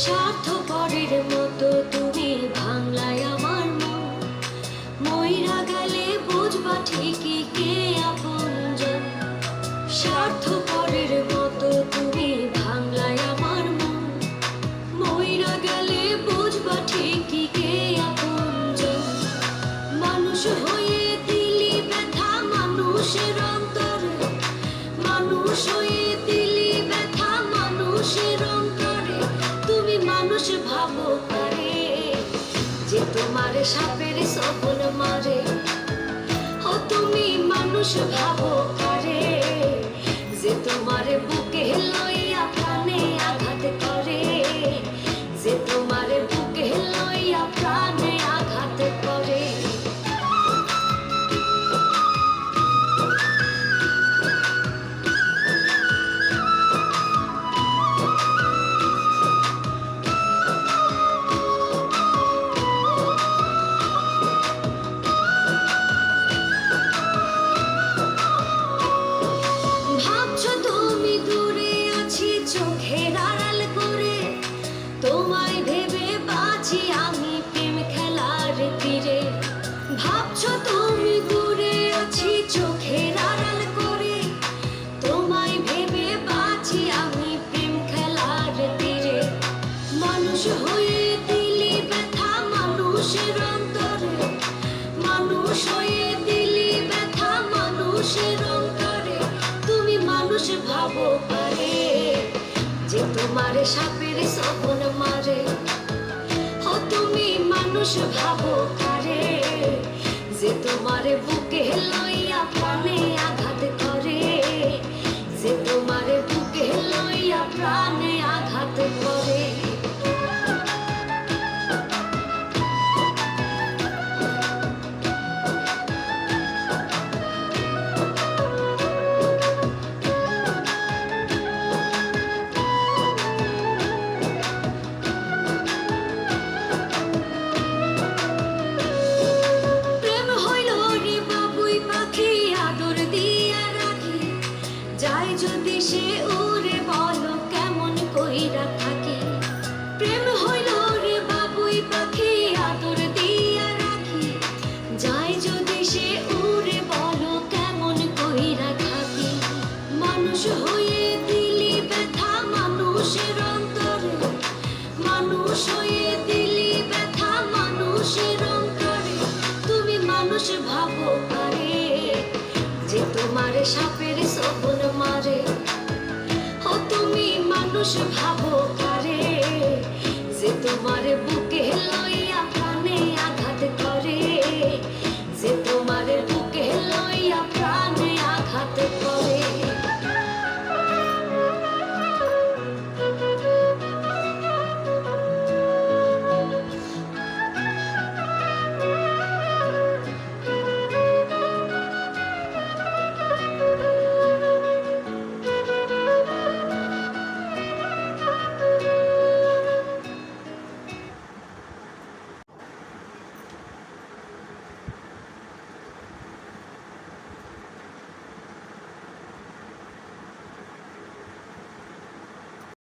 স্বার্থপরের মতো স্বার্থপরের মতো তুমি ভাঙলায় গেলে মানুষ হয়ে মানুষের মানুষ হয়ে মানুষের অন্তরে। তুমি মানুষ ভাবো যে তোমার সাপের সপন মারে। ও তুমি মানুষ ভাবো চোখের তোমায় ভেবে বাঁচি আমি প্রেম খেলার তীরে। মানুষ হয়ে দিলি ব্যথা মানুষের অন্তরে। মানুষ হয়ে দিলি ব্যথা মানুষের অন্তরে। তুমি মানুষ ভাবো পারে, যে তোমার সাপের সপন মারে। তুমি মানুষ ভাবো কারে? যে তোমার বুকে লইয়া প্রাণে আঘাত করে। যে তোমার বুকে লইয়া প্রাণে আঘাত করে। মানুষ ভাবো পারে যে তোমার সাপের সবন মারে। ও তুমি মানুষ ভাবো পারে যে তোমার বুকে লইয়া